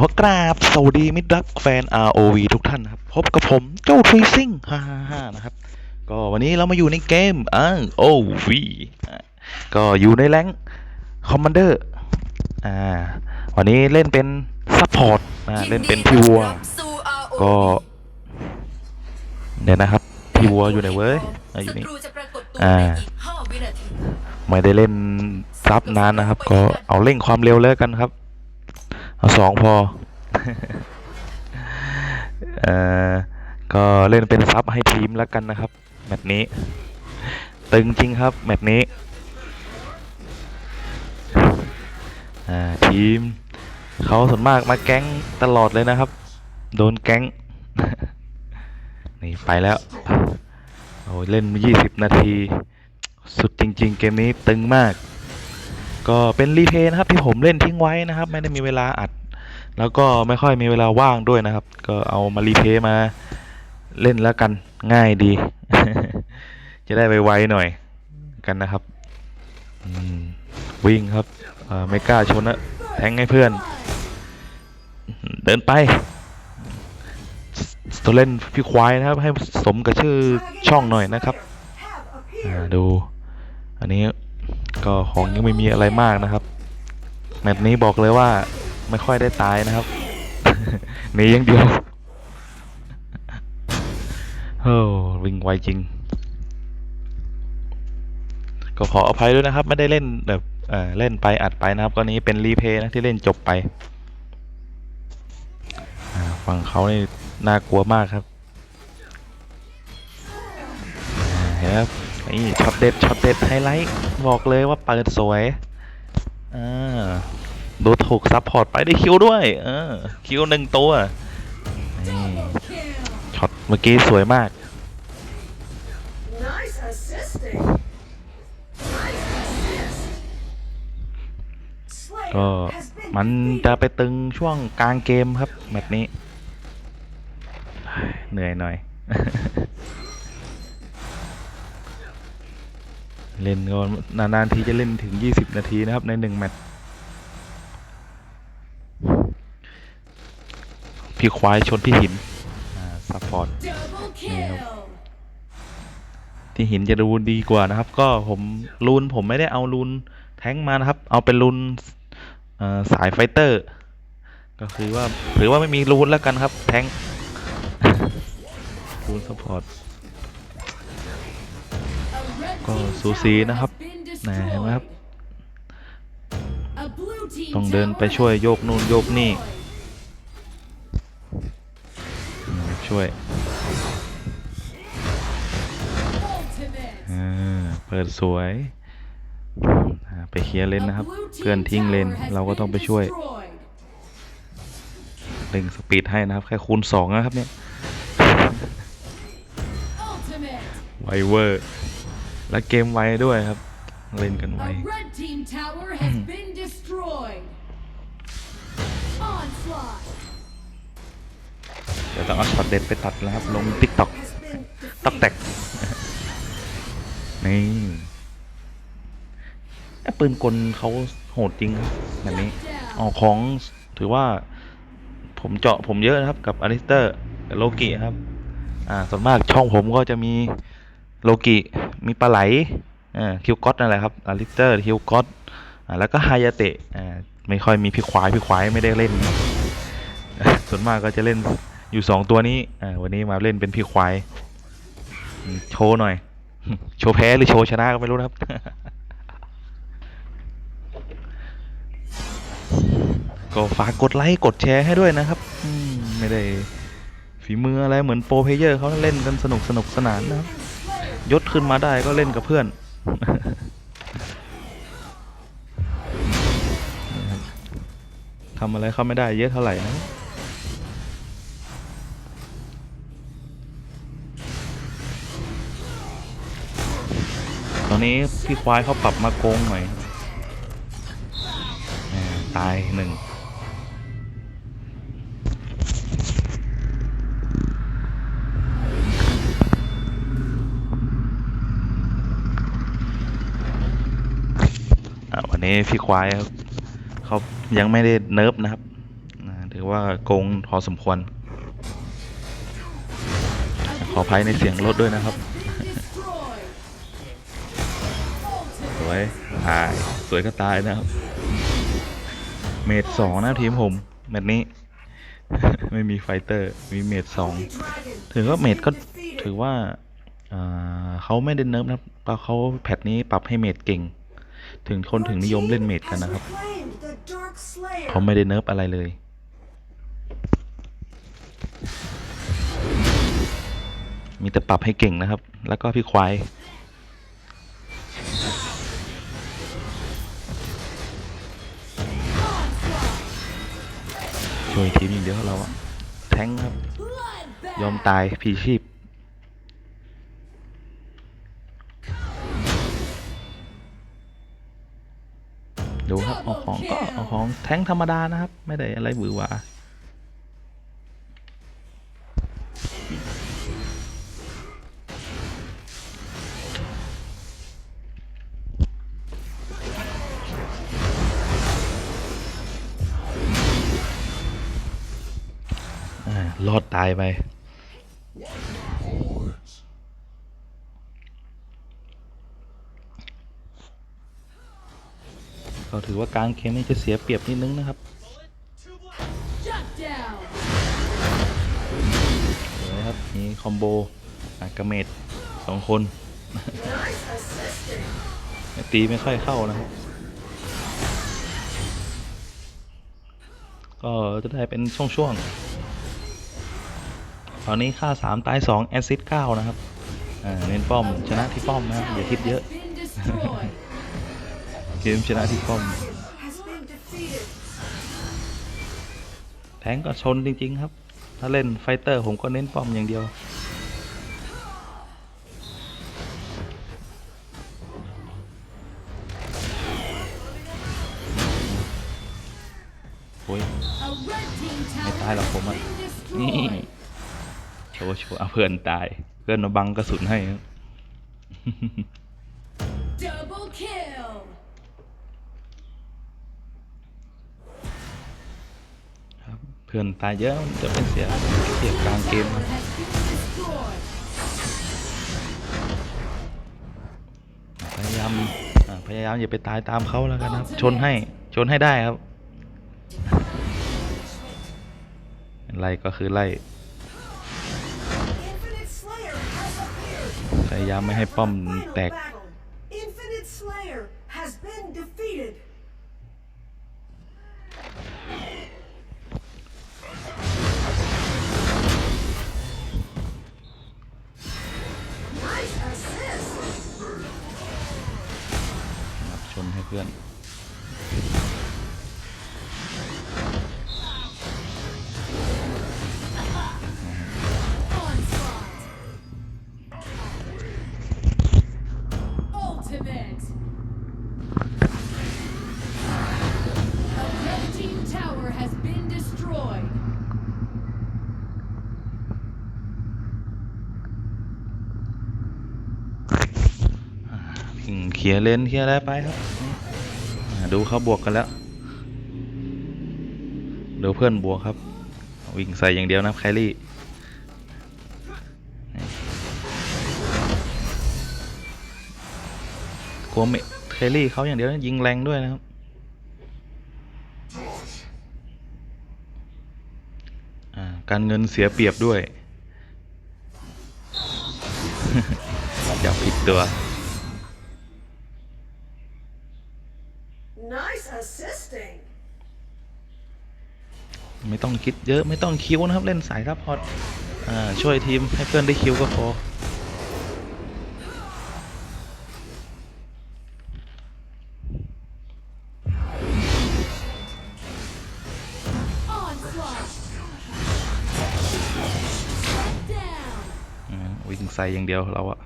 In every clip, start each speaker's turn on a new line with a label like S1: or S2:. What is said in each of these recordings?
S1: ขอกราบสวัสดีมิตรรักแฟน ROV ทุกท่านนะครับ พบกับผมเจ้าทรีซิ่ง555นะครับ ก็วันนี้เรามาอยู่ในเกม ROV ก็อยู่ในแรงคอมมานเดอร์อ่าวันนี้เล่นเป็นซัพพอร์ตอ่าเล่นเป็นพี่วัว ก็เนี่ยนะครับ พี่วัวอยู่ไหนเว้ยอ่าอยู่นี่อ่าไม่ได้เล่นซับนานนะครับ ก็เอาเร่งความเร็วเลยกันครับ เอาสองพอ เอ่อ ก็เล่นเป็นซับให้ทีมแล้วกันนะครับ แมตช์นี้ ตึงจริงครับ แมตช์นี้อ่าทีมเขาส่วนมากมาแก๊งตลอดเลยนะครับ โดนแก๊ง นี่ไปแล้ว โอ้เล่นมา20 นาที สุดจริง ๆ เกมนี้ตึงมาก ก็เป็นรีเพย์นะครับที่ผมเล่นทิ้งไว้นะครับ ไม่ได้มีเวลาอัด แล้วก็ไม่ค่อยมีเวลาว่างด้วยนะครับ ก็เอามารีเพย์มาเล่นแล้วกันง่ายดี จะได้ไวๆหน่อยกันนะครับวิ่งครับเอ่อไม่กล้าชนนะแทงให้เพื่อน เดินไปสตัวเล่นพี่ควายนะครับ ให้สมกับชื่อช่องหน่อยนะครับดู อันนี้ ก็ของยังไม่มีอะไรมากนะครับแมตช์นี้บอกเลยว่าไม่ค่อยได้ตายนะครับหนีอย่างเดียวโอ้วิ่งไวจริง ก็ขออภัยด้วยนะครับ ไม่ได้เล่นแบบเออเล่นไปอัดไปนะครับก็นี้เป็นรีเพย์นะที่เล่นจบไปฝั่งเขานี่น่ากลัวมากครับเห็นไหมครับ นี่ช็อตเด็ดช็อตเด็ดไฮไลท์บอกเลยว่าเปิดสวยอ่าดูถูกซับพอร์ตไปได้คิวด้วยเออคิวหนึ่งตัวนี่ช็อตเมื่อกี้สวยมาก
S2: Nice assisting. Nice assist.
S1: ก็
S2: Slayer has been
S1: มัน
S2: defeated.
S1: จะไปตึงช่วงกลางเกมครับ แมตช์นี้ เหนื่อยหน่อย เล่นก็นานๆทีจะเล่นถึง 20 นาทีนะครับในหนึ่งแมตช์พี่ควายชนพี่หินอ่าซัพพอร์ต
S2: Double
S1: Yeah.
S2: kill.
S1: ที่หินจะดูดีกว่านะครับ ก็ผมรูนผมไม่ได้เอารูนแท้งมานะครับ เอาเป็นรูนอ่อสายไฟเตอร์ ก็คือว่าถือว่าไม่มีรูนแล้วกันครับ แท้งรูนสปอร์ต ก็
S2: team
S1: สูสี
S2: tower
S1: นะครับ
S2: has been
S1: นะเห็นไหมครับ
S2: destroyed. A blue team
S1: ต้องเดิน
S2: tower
S1: ไปช่วย
S2: has
S1: โยกนู่นโยกนี่
S2: destroyed.
S1: อืมช่วย
S2: Ultimate.
S1: อ่าเปิดสวยอ่าไปเคลียร์เลน
S2: A
S1: นะครับ
S2: blue team
S1: เพื่อนทิ้งเลน
S2: tower has
S1: เราก็ต้องไป
S2: been
S1: ช่วย
S2: destroyed.
S1: เร่งสปีดให้นะครับ แค่คูณสองนะครับเนี่ย
S2: Ultimate.
S1: ไวเวอร์ และเกมไวด้วยครับ เล่นกันไว
S2: A red team tower has been destroyed. Onslaught
S1: เดี๋ยวต้องเอาช็อตเด็ดไปตัดแล้วครับ ลงติ๊กต็อก
S2: has been
S1: ตักแตกนี่ไอ้ปืนกลเขาโหดจริงครับแบบนี้
S2: down.
S1: ออกของถือว่าผมเจาะผมเยอะนะครับกับอลิสเตอร์กับโลกิครับ อ่าส่วนมากช่องผมก็จะมีโลกิ มีปลาไหลอ่าคิวก็อตนั่นแหละครับอลิสเตอร์คิวก็อตอ่าแล้วก็ไฮยาเตะอ่าไม่ค่อยมีพี่ควายพี่ควายไม่ได้เล่น ส่วนมากก็จะเล่นอยู่สองตัวนี้อ่าวันนี้มาเล่นเป็นพี่ควายโชว์หน่อย โชว์แพ้หรือโชว์ชนะก็ไม่รู้นะครับ ก็ฝากกดไลค์กดแชร์ให้ด้วยนะครับอืมไม่ได้ฝีมืออะไรเหมือนโปรเพเยอร์เขาเล่นกันสนุกสนุกสนานนะครับ ยศขึ้นมาได้ก็เล่นกับเพื่อน ทำอะไรเขาไม่ได้เยอะเท่าไหร่นะตอนนี้พี่ควายเขาปรับมาโกงหน่อย ตายหนึ่ง วันนี้พี่ควายครับเขายังไม่ได้เนิร์ฟนะครับถือว่าโกงพอสมควร ขออภัยในเสียงรถด้วยนะครับ สวยตาย สวยก็ตายนะครับ เมดสองนะทีมผมแมตช์นี้ ไม่มีไฟเตอร์ มีเมดสองถือว่าเมดก็ถือว่าเขาไม่ได้เนิร์ฟนะครับเขาแพทนี้ปรับให้เมดเก่ง ถึงคนถึงนิยมเล่นเมดกันนะครับ เขาไม่ได้เนิร์ฟอะไรเลย มีแต่ปรับให้เก่งนะครับ แล้วก็พี่ควายช่วยทีมอย่างเดียวเราอะแท้งครับ ยอม
S2: Bloodbath.
S1: ตายพีชีพ ดูครับ เอาของก็เอาของแท้งธรรมดานะครับ ไม่ได้อะไรหวือหวาอ่ารอดตายไป ก็ถือว่าการเกมนี้จะเสียเปรียบนิดนึงนะครับเดี๋ยวครับมีคอมโบอากาเมดสองคนตีไม่ค่อยเข้านะครับก็จะได้เป็นช่วงๆ ตอนนี้ค่า 3 ตาย 2 แอซิด9นะครับเน้นป้อม ชนะที่ป้อมนะครับอย่าคิดเยอะ เกมชนะที่ป้อม แทงก็ชนจริง ๆ ครับ ถ้าเล่นไฟเตอร์ผมก็เน้นป้อมอย่างเดียว โอ้ย
S2: A red team tower
S1: tai là
S2: has
S1: của mình.
S2: been destroyed.
S1: โชว์โชว์เอาเพื่อนตาย เพื่อนมาบังกระสุนให้ครับ เพื่อนตายเยอะจะเป็นเสียเสียกลางเกมพยายามพยายามอย่าไปตายตามเขาแล้วกันครับ ชนให้ชนให้ได้ครับไล่ก็คือไล่พยายามไม่ให้ป้อมแตก
S2: Ultimate. A red team tower has been destroyed.
S1: วิ่งเคลียร์เลนเคลียร์อะไรไปครับอ่าดูเขาบวกกันแล้วดูเพื่อนบวกครับ วิ่งใส่อย่างเดียวนะแคลรี่ กลัวเมแครี่เขาอย่างเดียวนะยิงแรงด้วยนะครับอ่าการเงินเสียเปรียบด้วยอย่าผิดตัว
S3: Nice assisting.
S1: ไม่ต้องคิดเยอะไม่ต้องคิวนะครับ เล่นสายซัพพอร์ตอ่าช่วยทีมให้เพื่อนได้คิวก็พอ ส่อย่างเดียวเราอะ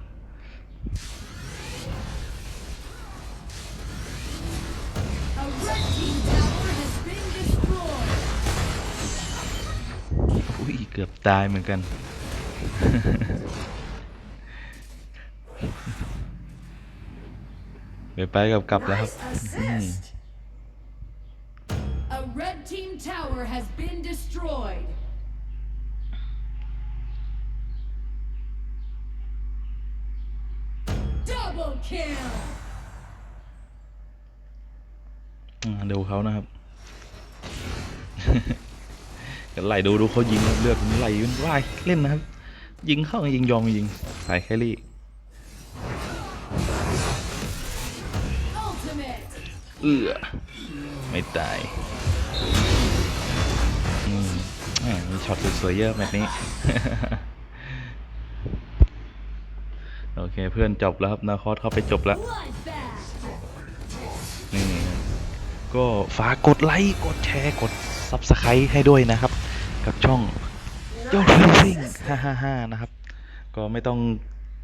S2: A red team tower has been destroyed.
S1: อุ้ยเกือบตายเหมือนกันไปไปกลับกลับแล้วครับ
S3: Nice assist.
S2: A red team tower has has been destroyed. Double kill.
S1: อ่า ดูเขานะครับก็ไล่ดูดูเขายิงครับเลือดมันไหลมันว่ายเล่นนะครับ ยิงเข้ายิงยอมยิงสายแครี่
S2: Ultimate.
S1: เอื้อไม่ตายอืมแหมมีช็อตสวยๆเยอะแบบนี้ โอ เคเพื่อนจบแล้วครับนาคอสเข้าไปจบแล้ว นี่ก็ฝากกดไลค์ กดแชร์ กด Subscribe ให้ด้วยนะครับ กับช่องยอดฟิลซิ่ง555นะครับ ก็ไม่ต้อง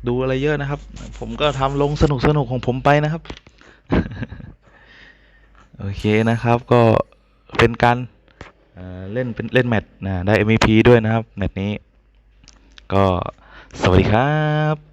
S1: ดูอะไรเยอะนะครับ ผมก็ทำลงสนุกสนุกของผมไปนะครับ โอเคนะครับก็เป็นการเอ่อเล่นเป็นเล่นแมตช์นะได้ MVP ด้วยนะครับ แมตช์นี้ ก็สวัสดีครับ